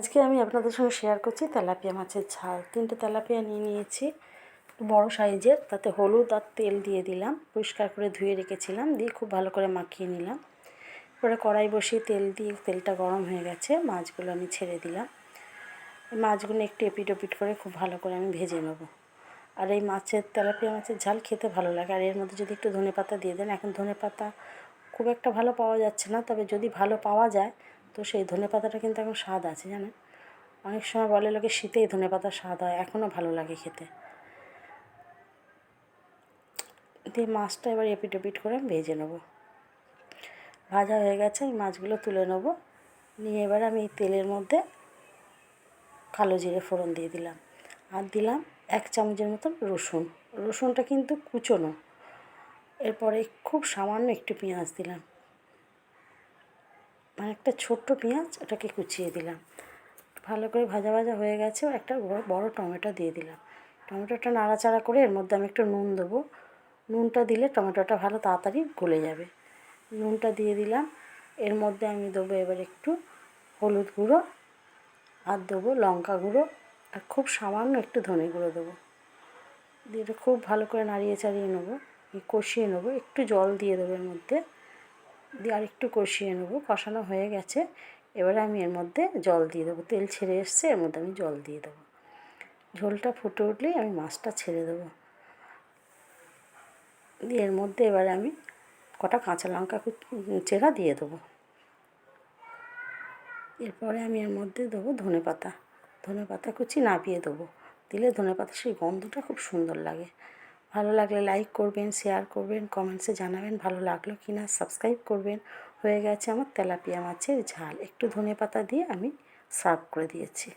আজকে আমি আপনাদের সঙ্গে শেয়ার করছি তেলাপিয়া মাছের ঝাল। তিনটে তেলাপিয়া নিয়ে নিয়েছি বড়ো সাইজের, তাতে হলুদ আর তেল দিয়ে দিলাম, পরিষ্কার করে ধুয়ে রেখেছিলাম, দিয়ে খুব ভালো করে মাখিয়ে নিলাম। এবারে কড়াই বসিয়ে তেল দিয়ে, তেলটা গরম হয়ে গেছে, মাছগুলো আমি ছেড়ে দিলাম। মাছগুলো একটু এপিট ওপিট করে খুব ভালো করে আমি ভেজে নেব। আর এই মাছের, তেলাপিয়া মাছের ঝাল খেতে ভালো লাগে। আর এর মধ্যে যদি একটু ধনে পাতা দিয়ে দেন, এখন ধনে পাতা খুব একটা ভালো পাওয়া যাচ্ছে না, তবে যদি ভালো পাওয়া যায় তো সেই ধনে পাতাটা কিন্তু এখন স্বাদ আছে, জানেন? অনেক সময় বলে লোকে শীতেই ধনে পাতার স্বাদ হয় এখনও ভালো লাগে খেতে। দিয়ে মাছটা এবার এপিট ওপিট করে ভেজে নেব। ভাজা হয়ে গেছে আমি মাছগুলো তুলে নেব। নিয়ে এবার আমি তেলের মধ্যে কালো জিরে ফোড়ন দিয়ে দিলাম। আর দিলাম এক চামচের মতন রসুন। রসুনটা কিন্তু কুচোনো। এরপরে খুব সামান্য একটু পেঁয়াজ দিলাম। মানে একটা ছোট্ট পেঁয়াজ ওটাকে কুচিয়ে দিলাম। ভালো করে ভাজা ভাজা হয়ে গেছে একটা বড় বড় টমেটো দিয়ে দিলাম। টমেটোটা নাড়াচাড়া করে এর মধ্যে আমি একটু নুন দেবো। নুনটা দিলে টমেটোটা ভালো তাড়াতাড়ি গলে যাবে। নুনটা দিয়ে দিলাম। এর মধ্যে আমি দেবো এবার একটু হলুদ গুঁড়ো, আর দেবো লঙ্কা গুঁড়ো, আর খুব সামান্য একটু ধনে গুঁড়ো দেবো। দিয়ে খুব ভালো করে নাড়িয়ে চাড়িয়ে নেব, কষিয়ে নেব, একটু জল দিয়ে দেবো এর মধ্যে। দিয়ে আরেকটু কষিয়ে নেব। কষানো হয়ে গেছে। এবারে আমি এর মধ্যে জল দিয়ে দেবো। তেল ছেড়ে এসছে, এর মধ্যে আমি জল দিয়ে দেবো। ঝোলটা ফুটে উঠলেই আমি মাছটা ছেড়ে দেবো। দিয়ে এর মধ্যে এবারে আমি কটা কাঁচা লঙ্কা চেরা দিয়ে দেবো। এরপরে আমি এর মধ্যে দেবো ধনে পাতা। ধনে পাতা কুচি নাবিয়ে দেবো। দিলে ধনে পাতা সেই গন্ধটা খুব সুন্দর লাগে। ভালো লাগলে লাইক করবেন শেয়ার করবেন কমেন্টসে জানাবেন ভালো লাগল কি না সাবস্ক্রাইব করবেন। হয়ে গেছে আমার তেলাপিয়া মাছের ঝাল। একটু ধনে পাতা দিয়ে আমি সার্ভ করে দিয়েছি।